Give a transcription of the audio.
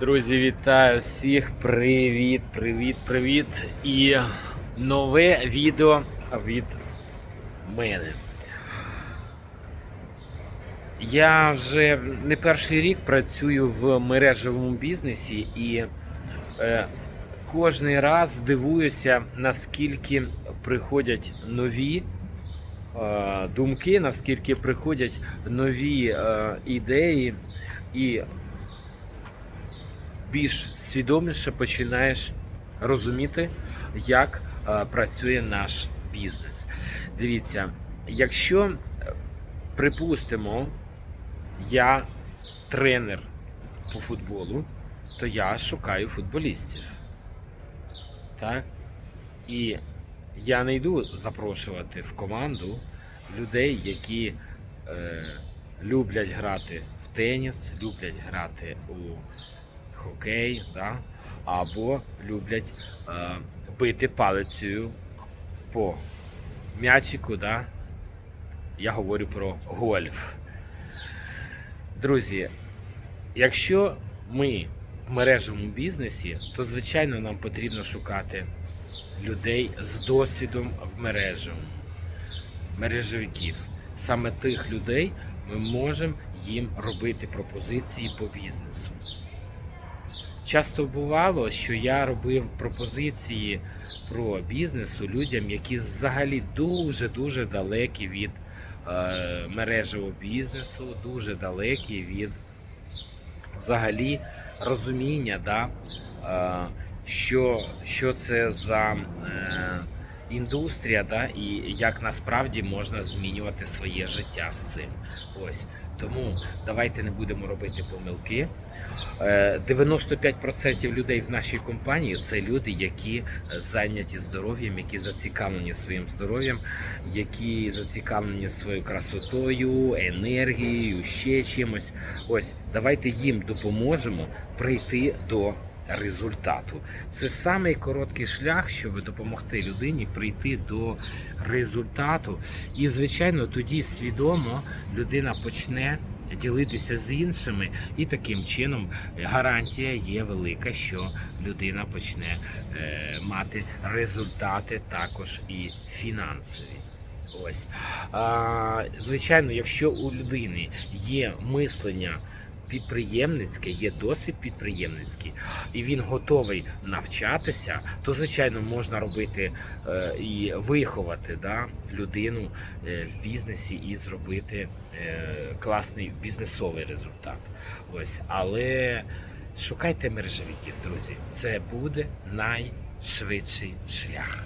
Друзі, вітаю всіх! Привіт, привіт, привіт! І нове відео від мене. Я вже не перший рік працюю в мережевому бізнесі і е, кожний раз дивуюся, наскільки приходять нові е, думки, наскільки приходять нові е, ідеї, і більш свідоміше починаєш розуміти, як е, працює наш бізнес. Дивіться, якщо е, припустимо, я тренер по футболу, то я шукаю футболістів. Так? І я не йду запрошувати в команду людей, які е, люблять грати в теніс, люблять грати у хокей, да? або люблять е, бити палицею по м'ячику. Да? Я говорю про гольф. Друзі, якщо ми в мережевому бізнесі, то звичайно нам потрібно шукати людей з досвідом в мережевому, мережевиків. Саме тих людей ми можемо їм робити пропозиції по бізнесу. Часто бувало, що я робив пропозиції про бізнесу людям, які взагалі дуже-дуже далекі від е, мережевого бізнесу, дуже далекі від взагалі розуміння, да, е, що, що це за е, індустрія, да, і як насправді можна змінювати своє життя з цим. Ось тому давайте не будемо робити помилки. Е, 95% людей в нашій компанії це люди, які зайняті здоров'ям, які зацікавлені своїм здоров'ям, які зацікавлені своєю красотою, енергією, ще чимось. Ось давайте їм допоможемо прийти до результату. Це самий короткий шлях, щоб допомогти людині прийти до результату. І, звичайно, тоді свідомо людина почне ділитися з іншими, і таким чином гарантія є велика, що людина почне е, мати результати також і фінансові. Ось. А, звичайно, якщо у людини є мислення підприємницьке, є досвід підприємницький, і він готовий навчатися, то звичайно можна робити е, і виховати да, людину е, в бізнесі і зробити е, класний бізнесовий результат. Ось, але шукайте мережевиків, друзі. Це буде найшвидший шлях.